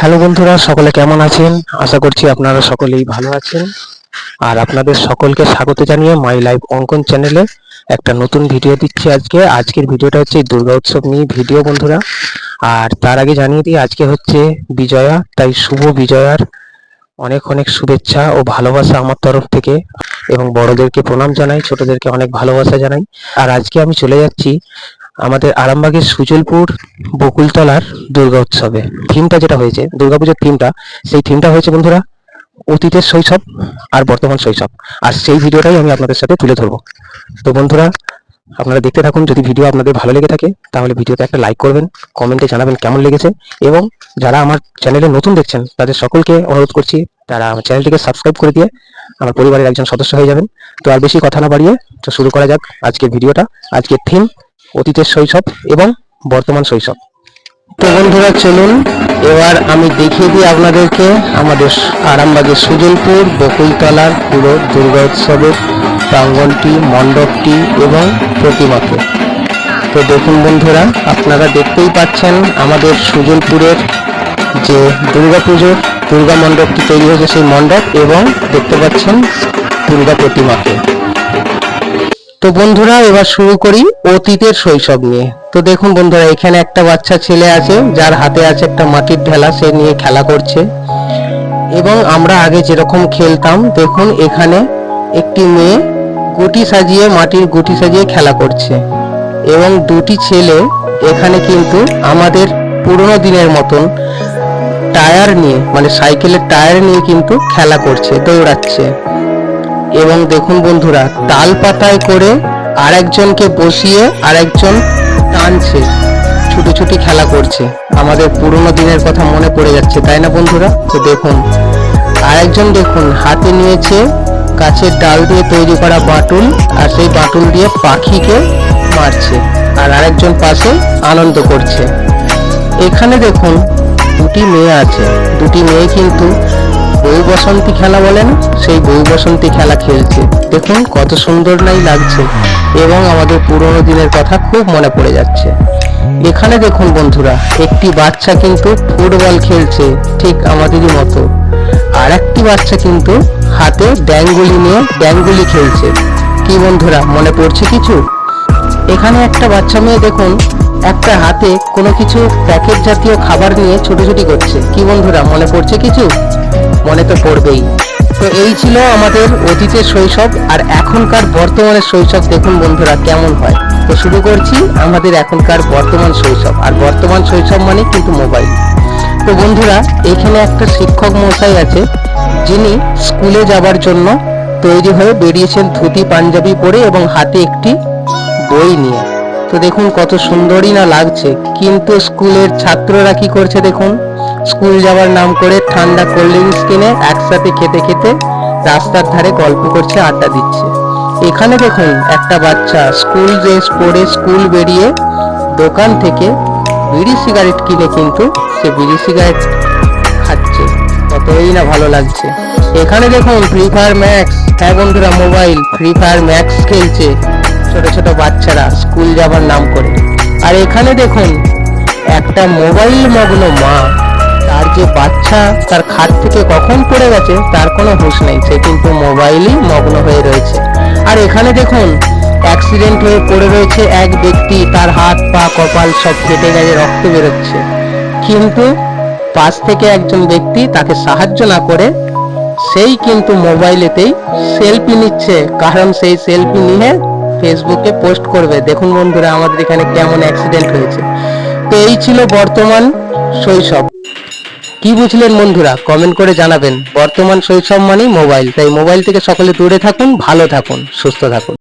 Hello বন্ধুরা, সকলে কেমন আছেন? আশা করছি আপনারা সকলেই ভালো আছেন। আর আপনাদের সকলকে স্বাগত জানিয়ে মাই লাইফ অঙ্কন চ্যানেলে একটা নতুন ভিডিও দিচ্ছি আজকে। আজকের ভিডিওটা হচ্ছে দুর্গা উৎসব নিয়ে ভিডিও বন্ধুরা। আর তার আগে জানিয়ে দিই, আজকে হচ্ছে বিজয়া, তাই শুভ বিজয়ার অনেক অনেক শুভেচ্ছা ও ভালোবাসা আমার তরফ থেকে। এবং বড়দেরকে প্রণাম জানাই, ছোটদেরকে অনেক ভালোবাসা জানাই। আর আজকে আমি চলে যাচ্ছি আমাদের আরামবাগের সুজলপুর বকুলতলার দুর্গা উৎসবে। থিমটা যেটা হয়েছে দুর্গাপুজোর থিমটা সেই থিমটা হয়েছে বন্ধুরা অতীতের শৈশব আর বর্তমান শৈশব। আর সেই ভিডিওটাই আমি আপনাদের সাথে তুলে ধরবো। তো বন্ধুরা, আপনারা দেখতে থাকুন, যদি ভিডিও আপনাদের ভালো লেগে থাকে, তাহলে ভিডিওতে একটা লাইক করবেন কমেন্টে জানাবেন কেমন লেগেছে, এবং যারা আমার চ্যানেলে নতুন দেখছেন, তাদের সকলকে অনুরোধ করছি, তারা আমার চ্যানেলটিকে সাবস্ক্রাইব করে দিয়ে আমার পরিবারের একজন সদস্য হয়ে যাবেন। তো আর বেশি কথা না বাড়িয়ে, তো শুরু করা যাক আজকের ভিডিওটা। আজকের থিম অতীতের শৈশব এবং বর্তমান শৈশব। তো বন্ধুরা, চলুন, এবার আমি দেখিয়ে দিই আপনাদেরকে আমাদের আরামবাগের সুজনপুর, বকুলতলার পুরো দুর্গা উৎসবের প্রাঙ্গণটি মণ্ডপটি এবং প্রতিমাকে। তো দেখুন বন্ধুরা, আপনারা দেখতেই পাচ্ছেন আমাদের সুজনপুরের যে দুর্গা পুজোর দুর্গা মণ্ডপটি তৈরি হয়েছে সেই মণ্ডপ এবং দেখতে পাচ্ছেন দুর্গা প্রতিমাকে। তো বন্ধুরা, এবার শুরু করি অতীতের শৈশব নিয়ে। তো দেখুন বন্ধুরা, এখানে একটা বাচ্চা ছেলে আছে, যার হাতে আছে একটা মাটির ঢেলা, সে নিয়ে খেলা করছে। এবং আমরা আগে যেরকম খেলতাম, দেখুন এখানে একটি মেয়ে গুটি সাজিয়ে, মাটির গুটি সাজিয়ে খেলা করছে। এবং দুটি ছেলে এখানে কিন্তু আমাদের পুরনো দিনের মতন টায়ার নিয়ে মানে সাইকেলের টায়ার নিয়ে কিন্তু খেলা করছে, দৌড়াচ্ছে। এবং দেখুন বন্ধুরা, তাল পাতায় করে আরেকজনকে বসিয়ে আরেকজন টানছে ছুটি ছুটি খেলা করছে। আমাদের পুরোনো দিনের কথা মনে পড়ে যাচ্ছে, তাই না বন্ধুরা? তো দেখুন, আরেকজন দেখুন হাতে নিয়েছে গাছের ডাল দিয়ে তৈরি করা বাটুল, আর সেই বাটুল দিয়ে পাখিকে মারছে, আর আরেকজন পাশে আনন্দ করছে। এখানে দেখুন দুটি মেয়ে আছে, দুটি মেয়ে কিন্তু বউ বসন্তী খেলা বলেন, সেই বউ বসন্তী খেলা খেলছে। দেখুন কত সুন্দর নাই লাগছে এবং আমাদের পুরোনো দিনের কথা খুব মনে পড়ে যাচ্ছে। এখানে দেখুন বন্ধুরা, একটি বাচ্চা কিন্তু ফুটবল খেলছে ঠিক আমাদেরই মতো। আর একটি বাচ্চা কিন্তু হাতে ড্যাঙ্গুলি নিয়ে ড্যাঙ্গুলি খেলছে। কি বন্ধুরা, মনে পড়ছে কিছু? এখানে একটা বাচ্চা মেয়ে দেখুন, একটা হাতে কোনো কিছু প্যাকেট জাতীয় খাবার নিয়ে ছোটাছুটি করছে। কি বন্ধুরা, মনে পড়ছে কিছু? মনে তো পড়বেই। তো এই ছিল আমাদের অতীতের শৈশব আর এখনকার বর্তমানের শৈশব। দেখুন বন্ধুরা, কেমন হয়? তো শুরু করছি আমাদের এখনকার বর্তমান শৈশব। আর বর্তমান শৈশব মানে কিন্তু মোবাইল। তো বন্ধুরা, এখানে একটা শিক্ষক মশাই আছে, যিনি স্কুলে যাবার জন্য তৈরি হয়ে বেরিয়েছেন ধুতি, পাঞ্জাবি পরে এবং হাতে একটি বই নিয়ে। তো দেখুন কত সুন্দরই না লাগছে। কিন্তু স্কুলের ছাত্ররা কি করছে দেখুন? স্কুল যাওয়ার নাম করে ঠান্ডা কোল্ড ড্রিঙ্কস কিনে একসাথে খেতে খেতে রাস্তার ধারে গল্প করছে, আড্ডা দিচ্ছে। এখানে দেখুন, একটা বাচ্চা স্কুল ড্রেস পরে স্কুল বেরিয়ে দোকান থেকে বিড়ি সিগারেট কিনে কিন্তু সে বিড়ি সিগারেট খাচ্ছে। কতই না ভালো লাগছে। এখানে দেখুন ফ্রি ফায়ার ম্যাক্স হ্যাঁ বন্ধুরা মোবাইল ফ্রি ফায়ার ম্যাক্স খেলছে ছোট ছোট বাচ্চারা স্কুল যাবার নাম করে। আর এখানে দেখুন, একটা মোবাইল মগ্ন মা তার যে বাচ্চা তার খাট থেকে কখন পড়ে গেছে তার কোনো হুঁশ নেই। সে কিন্তু মোবাইলই মগ্ন হয়ে রয়েছে। আর এখানে দেখুন অ্যাক্সিডেন্ট হয়ে পড়ে রয়েছে এক ব্যক্তি। তার হাত, পা, কপাল সব কেটে গেছে, রক্ত বেরোচ্ছে। কিন্তু পাশ থেকে একজন ব্যক্তি তাকে সাহায্য না করে, সেই কিন্তু মোবাইলেতেই সেলফি নিচ্ছে। কারণ সেই সেলফি নিয়ে ফেসবুকে পোস্ট করবে। দেখুন বন্ধুরা, আমাদের এখানে কেমন অ্যাক্সিডেন্ট হয়েছে। তো এই ছিল বর্তমান শৈশব। কি বুঝলেন বন্ধুরা কমেন্ট করে জানাবেন। বর্তমান শৈশব মানেই মোবাইল তাই মোবাইল থেকে সকলে দূরে থাকুন, ভালো থাকুন, সুস্থ থাকুন।